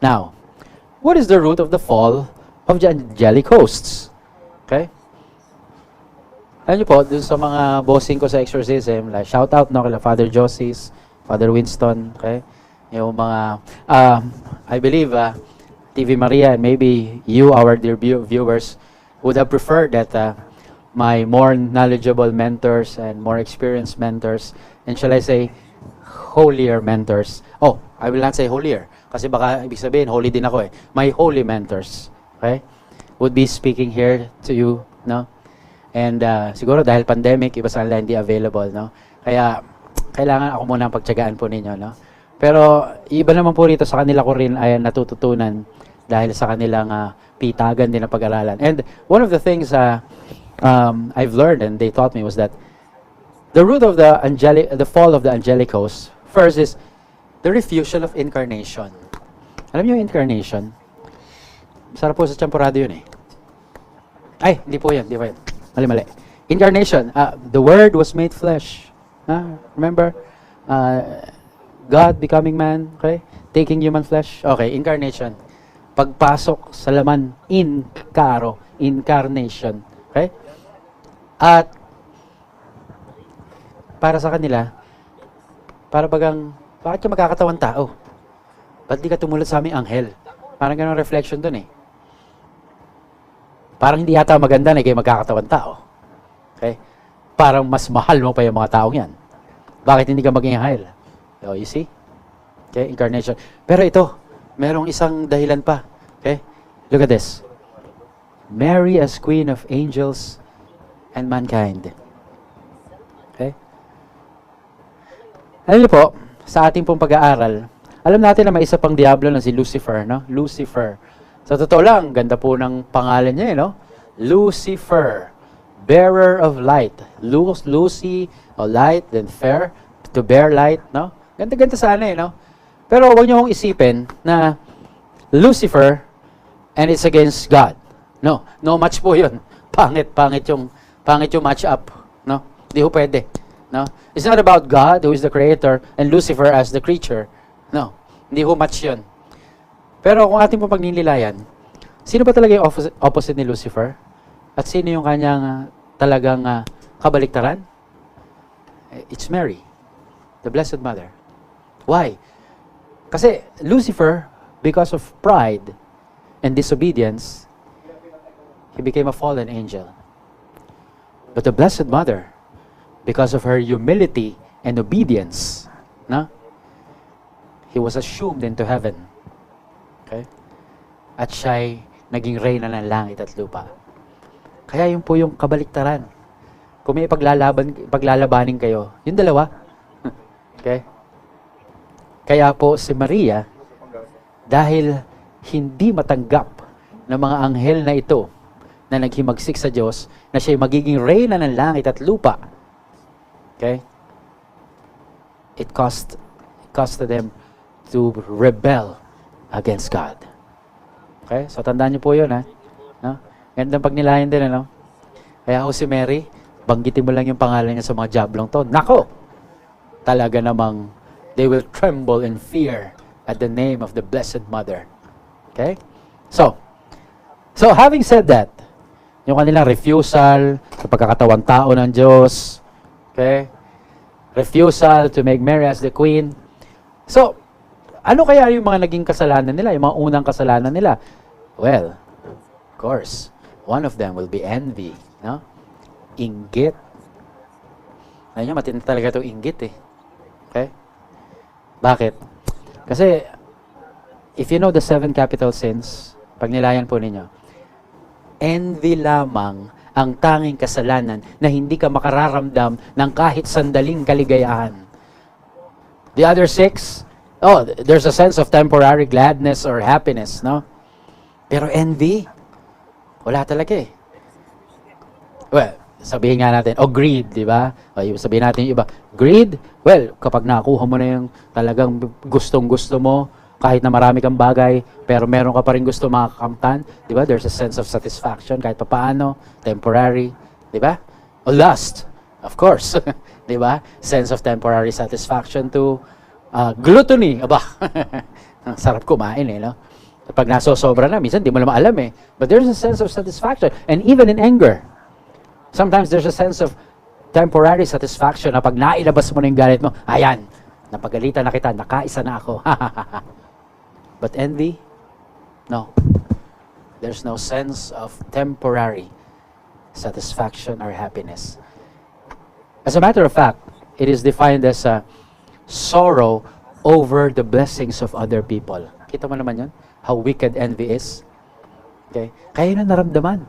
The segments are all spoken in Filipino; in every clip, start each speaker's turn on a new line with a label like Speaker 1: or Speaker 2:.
Speaker 1: Now, what is the root of the fall of the angelic hosts? Okay? Alam niyo po, dun sa mga bossing ko sa exorcism, like, shout out no, kila Father Josies, Father Winston, okay? Yung mga, um, I believe, uh, TV Maria, and maybe you, our dear view- viewers, would have preferred that uh, my more knowledgeable mentors and more experienced mentors, and shall I say, holier mentors. Oh, I will not say holier, kasi baka ibig sabihin, holy din ako eh. My holy mentors, okay? Would be speaking here to you, no? And uh, siguro dahil pandemic, iba sa hindi available, no? Kaya, kailangan ako muna ang pagtyagaan po ninyo, no? Pero, iba naman po rito sa kanila ko rin ay natututunan dahil sa kanilang uh, pitagan din na pag-aralan. And one of the things uh, um, I've learned and they taught me was that the root of the angelic, the fall of the angelic host, first is the refusal of incarnation. Alam niyo yung incarnation? Sarap po sa champurado yun eh. Ay, hindi po yan, hindi po yan. Mali, mali. Incarnation, uh, the Word was made flesh. Ah, remember? Uh, God becoming man, okay? Taking human flesh. Okay, incarnation. Pagpasok sa laman, incaro, incarnation. Okay? At para sa kanila, para bagang, bakit ka magkakatawang tao? Ba't di ka tumulad sa aming anghel? Parang ganun reflection dun eh. Parang hindi yata maganda na kayo magkakatawang tao. Okay? Parang mas mahal mo pa yung mga taong yan. Bakit hindi ka maging anghel? Oh, you see? Okay, incarnation. Pero ito, merong isang dahilan pa. Okay? Look at this. Mary as queen of angels and mankind. Okay? Alam po, sa ating pong pag-aaral, alam natin na may isa pang diablo na si Lucifer, no? Lucifer. Sa totoo lang, ganda po ng pangalan niya, eh, no? Lucifer, bearer of light. Lu Lucy, o light, then fair, to bear light, no? Ganda-ganda sana, eh, no? Pero huwag niyo hong isipin na Lucifer and it's against God. No, no match po 'yun. Pangit, pangit yung pangit yung match up, no? Hindi ho pwede, no? It's not about God who is the creator and Lucifer as the creature. No, hindi ho match 'yun. Pero kung ating po pagninilayan, sino ba talaga yung opposite, opposite ni Lucifer? At sino yung kanyang ah, talagang ah, kabaliktaran? Eh, It's Mary, the Blessed Mother. Why? Kasi Lucifer, because of pride and disobedience, he became a fallen angel. But the Blessed Mother, because of her humility and obedience, na, he was assumed into heaven. Okay? At siya'y naging reyna ng langit at lupa. Kaya yun po yung kabaliktaran. Kung may paglalaban, paglalabanin kayo, yung dalawa. okay? Kaya po si Maria, dahil hindi matanggap ng mga anghel na ito na naghimagsik sa Diyos, na siya'y magiging reyna ng langit at lupa. Okay? It cost, it cost them to rebel against God. Okay? So tandaan niyo po yun, ha? No? Gandang pagnilayan din, ano? Kaya ako si Mary, banggitin mo lang yung pangalan niya sa mga jablong to. Nako! Talaga namang they will tremble in fear at the name of the Blessed Mother. Okay? So, so having said that, yung kanilang refusal sa pagkakatawang tao ng Diyos, okay? Refusal to make Mary as the queen. So, ano kaya yung mga naging kasalanan nila, yung mga unang kasalanan nila? Well, of course, one of them will be envy, no? Inggit. Nyo, matindi talaga itong inggit eh. Okay? Bakit? Kasi, if you know the seven capital sins, pag nilayan po ninyo, envy lamang ang tanging kasalanan na hindi ka makararamdam ng kahit sandaling kaligayahan. The other six, oh, th- there's a sense of temporary gladness or happiness, no? Pero envy, wala talaga eh. Well, sabihin nga natin, oh greed, di ba? O yung sabihin natin yung iba, greed, well, kapag nakuha mo na yung talagang gustong-gusto mo, kahit na marami kang bagay, pero meron ka pa rin gusto makakamtan, di ba? There's a sense of satisfaction kahit papaano, temporary, di ba? O lust, of course, di ba? Sense of temporary satisfaction to uh, gluttony, aba. Sarap kumain eh, no? Pag nasosobra na, minsan di mo naman alam eh. But there's a sense of satisfaction. And even in anger, sometimes there's a sense of temporary satisfaction na pag nailabas mo na yung galit mo, ayan, napagalitan na kita, nakaisa na ako. But envy, no. There's no sense of temporary satisfaction or happiness. As a matter of fact, it is defined as a sorrow over the blessings of other people. Kita mo naman yun? How wicked envy is. Okay? Kaya ang naramdaman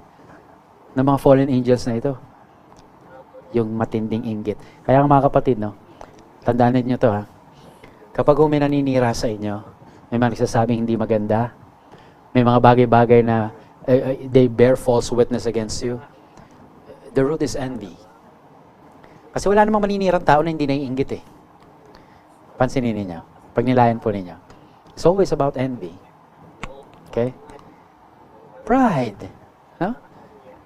Speaker 1: ng mga fallen angels na ito. Yung matinding inggit. Kaya mga kapatid, no? Tandaan niyo to ha. Kapag may naninira sa inyo, may mga nagsasabing hindi maganda, may mga bagay-bagay na eh, they bear false witness against you, the root is envy. Kasi wala namang maninirang tao na hindi naiinggit eh. Pansinin ninyo. Pag nilayan po ninyo. It's always about envy. Okay? Pride. No?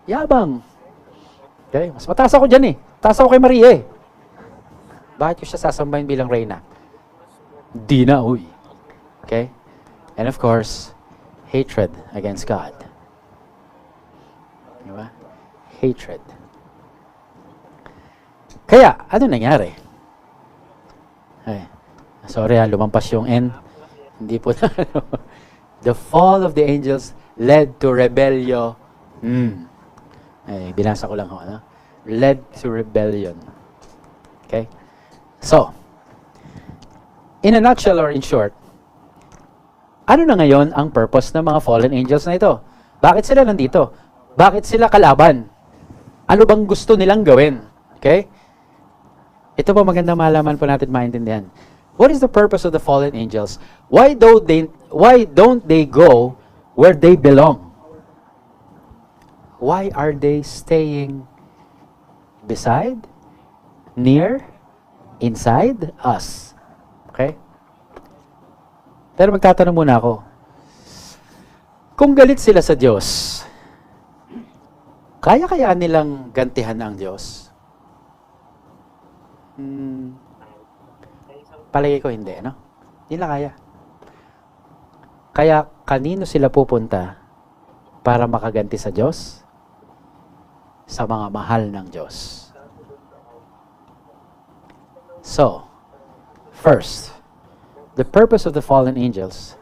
Speaker 1: Yabang. Okay? Mas mataas ako dyan eh. Taas ako kay Maria eh. Bakit ko siya sasambahin bilang reyna? Di na, uy. Okay? And of course, hatred against God. Di ba? Hatred. Kaya, ano nangyari? Ay, sorry ha, lumampas yung N. Hindi po na, ano. The fall of the angels led to rebellion. Hmm. Ay, binasa ko lang ho, ano? Led to rebellion. Okay? So, in a nutshell or in short, ano na ngayon ang purpose ng mga fallen angels na ito? Bakit sila nandito? Bakit sila kalaban? Ano bang gusto nilang gawin? Okay? Ito po magandang malaman po natin maintindihan. What is the purpose of the fallen angels? Why don't they why don't they go where they belong? Why are they staying beside, near, inside us? Okay? Pero magtatanong muna ako. Kung galit sila sa Diyos, kaya kaya nilang gantihan ang Diyos? Hmm, palagay ko hindi, no? Hindi nila kaya. Kaya kanino sila pupunta para makaganti sa Diyos? Sa mga mahal ng Diyos. So, first, the purpose of the fallen angels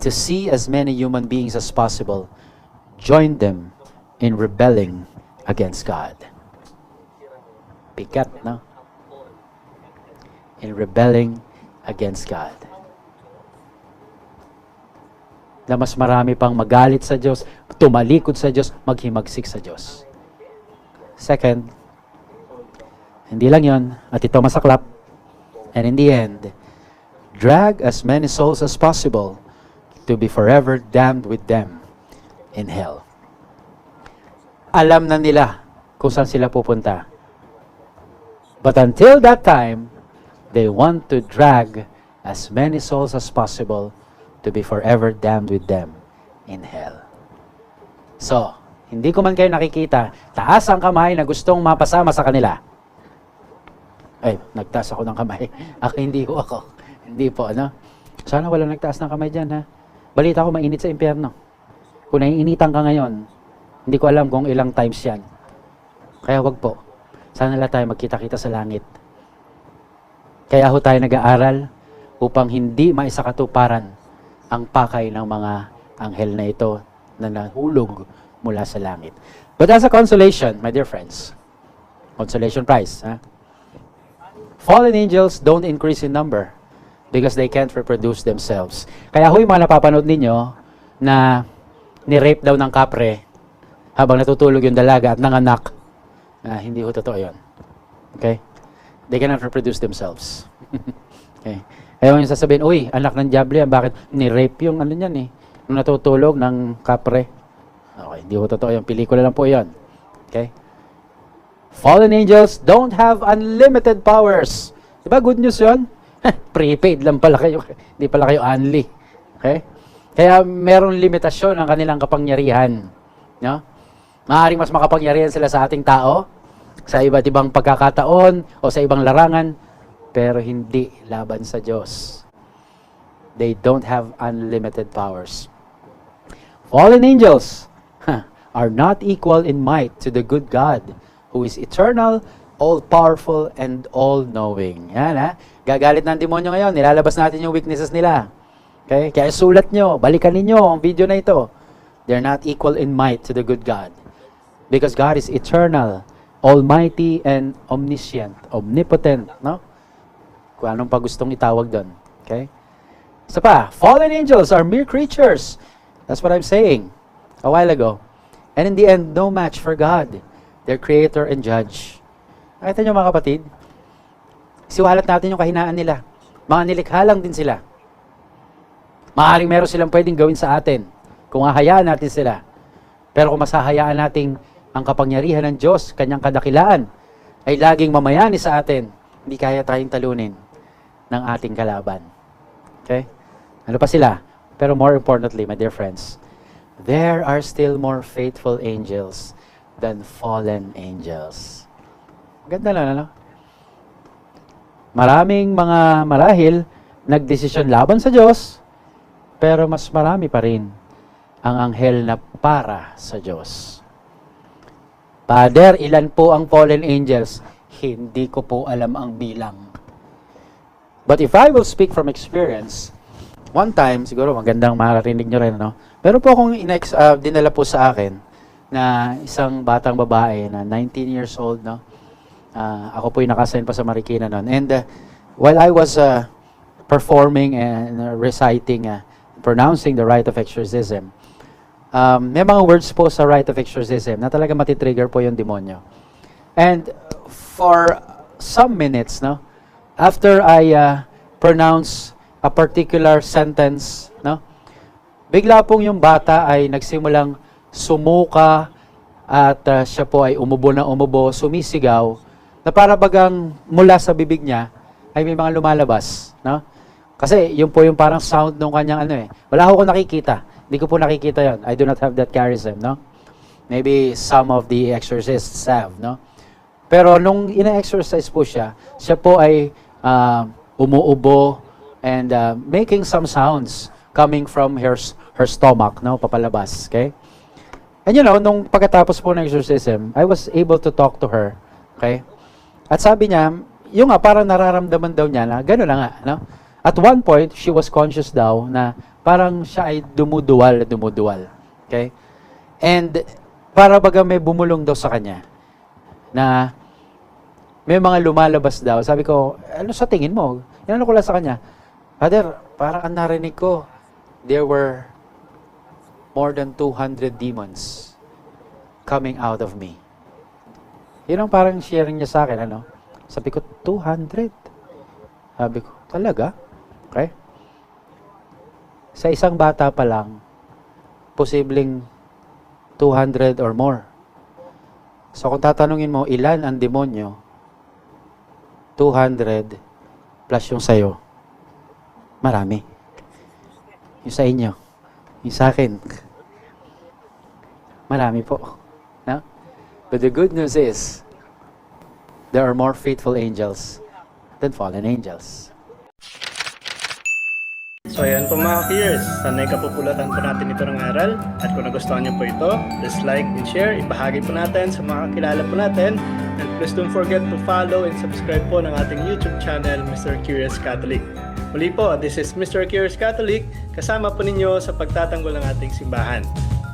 Speaker 1: to see as many human beings as possible join them in rebelling against God. Bigat, no? In rebelling against God. Na mas marami pang magalit sa Diyos, tumalikod sa Diyos, maghimagsik sa Diyos. Second, hindi lang yon at ito masaklap. And in the end, drag as many souls as possible to be forever damned with them in hell. Alam na nila kung saan sila pupunta. But until that time, they want to drag as many souls as possible to be forever damned with them in hell. So, hindi ko man kayo nakikita, taas ang kamay na gustong mapasama sa kanila. Ay, nagtaas ako ng kamay. Ako hindi ko ako. Hindi po, ano? Sana wala nagtaas ng kamay dyan, ha? Balita ko mainit sa impyerno. Kung naiinitan ka ngayon, hindi ko alam kung ilang times yan. Kaya wag po. Sana lang tayo magkita-kita sa langit. Kaya ho tayo nag-aaral upang hindi maisakatuparan ang pakay ng mga anghel na ito na nahulog mula sa langit. But as a consolation, my dear friends, consolation prize, ha? Fallen angels don't increase in number because they can't reproduce themselves. Kaya ho yung mga napapanood ninyo na ni-rape daw ng kapre habang natutulog yung dalaga at nanganak, ah, hindi ho totoo yun. Okay? They cannot reproduce themselves. okay. Kaya yung sasabihin, uy, anak ng diablo yan, bakit ni-rape yung ano niyan eh, nung natutulog ng kapre. Okay, hindi ho totoo yun. Pelikula lang po yun. Okay? Fallen angels don't have unlimited powers. Di ba good news yun? Prepaid lang pala kayo. Hindi pala kayo only. Okay? Kaya merong limitasyon ang kanilang kapangyarihan. No? Maaaring mas makapangyarihan sila sa ating tao, sa iba't ibang pagkakataon o sa ibang larangan, pero hindi laban sa Diyos. They don't have unlimited powers. Fallen angels are not equal in might to the good God, who is eternal, all-powerful, and all-knowing. Yan ha. Gagalit ng demonyo ngayon. Nilalabas natin yung weaknesses nila. Okay? Kaya sulat nyo, balikan ninyo ang video na ito. They're not equal in might to the good God. Because God is eternal, almighty, and omniscient, omnipotent, no? Kung anong pa gustong itawag doon. Okay? Isa pa, fallen angels are mere creatures. That's what I'm saying a while ago. And in the end, no match for God, their creator and judge. Nakita nyo mga kapatid? Siwalat natin yung kahinaan nila. Mga nilikha lang din sila. Maaring meron silang pwedeng gawin sa atin kung hahayaan natin sila. Pero kung masahayaan natin ang kapangyarihan ng Diyos, kanyang kadakilaan, ay laging mamayani sa atin, hindi kaya tayong talunin ng ating kalaban. Okay? Ano pa sila? Pero more importantly, my dear friends, there are still more faithful angels than fallen angels. Ganda lang, ano? Maraming mga marahil nagdesisyon laban sa Diyos, pero mas marami pa rin ang anghel na para sa Diyos. Father, ilan po ang fallen angels? Hindi ko po alam ang bilang. But if I will speak from experience, one time, siguro magandang mararinig nyo rin, no? Meron po akong inex, uh, dinala po sa akin na isang batang babae na 19 years old, no? Ah, ako po yung nakasign pa sa Marikina noon. And uh, while I was uh, performing and uh, reciting, uh, pronouncing the rite of exorcism, um, may mga words po sa rite of exorcism na talaga matitrigger po yung demonyo. And for some minutes, no, after I uh, pronounce a particular sentence, no, bigla pong yung bata ay nagsimulang sumuka at uh, siya po ay umubo na umubo, sumisigaw, na para bagang mula sa bibig niya ay may mga lumalabas, no? Kasi yun po yung parang sound nung kanyang ano eh. Wala ako nakikita. Hindi ko po nakikita yon. I do not have that charism, no? Maybe some of the exorcists have, no? Pero nung ina-exercise po siya, siya po ay uh, umuubo and uh, making some sounds coming from her her stomach, no, papalabas, okay? And you know, nung pagkatapos po ng exorcism, I was able to talk to her, okay? At sabi niya, yung nga, parang nararamdaman daw niya na gano'n na nga, no? At one point, she was conscious daw na parang siya ay dumuduwal, dumuduwal, okay? And para baga may bumulong daw sa kanya na may mga lumalabas daw. Sabi ko, ano sa tingin mo? Inano ko lang sa kanya, Father, parang ang narinig ko, there were more than 200 demons coming out of me. Yun ang parang sharing niya sa akin, ano? Sabi ko, 200. Sabi ko, talaga? Okay. Sa isang bata pa lang, posibleng 200 or more. So kung tatanungin mo, ilan ang demonyo? 200 plus yung sayo. Marami. Yung sa inyo. Yung sa akin. Marami po. But the good news is, there are more faithful angels than fallen angels.
Speaker 2: So ayan po mga peers, sanay kapupulatan po natin ito ng aral at kung nagustuhan niyo po ito, please like and share, ibahagi po natin sa mga kilala po natin and please don't forget to follow and subscribe po ng ating YouTube channel, Mr. Curious Catholic. Muli po, this is Mr. Curious Catholic, kasama po ninyo sa pagtatanggol ng ating simbahan.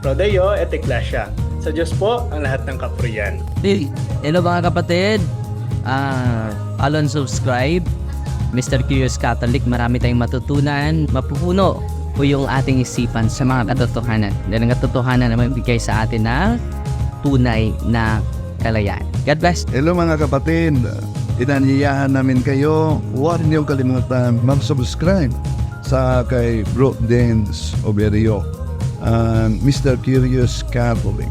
Speaker 2: Prodeo et Ecclesia. Sa Diyos po ang lahat ng kapurian.
Speaker 3: Di- Hello mga kapatid. Ah, follow and subscribe. Mr. Curious Catholic, marami tayong matutunan. Mapupuno po yung ating isipan sa mga katotohanan. Dahil ang katotohanan na magbigay sa atin ng tunay na kalayaan. God bless.
Speaker 4: Hello mga kapatid, inanyayahan namin kayo, huwag niyong kalimutan mag-subscribe sa kay Bro Dance Oberio, and Mr. Curious Catholic.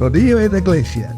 Speaker 4: Rodillo et Iglesia,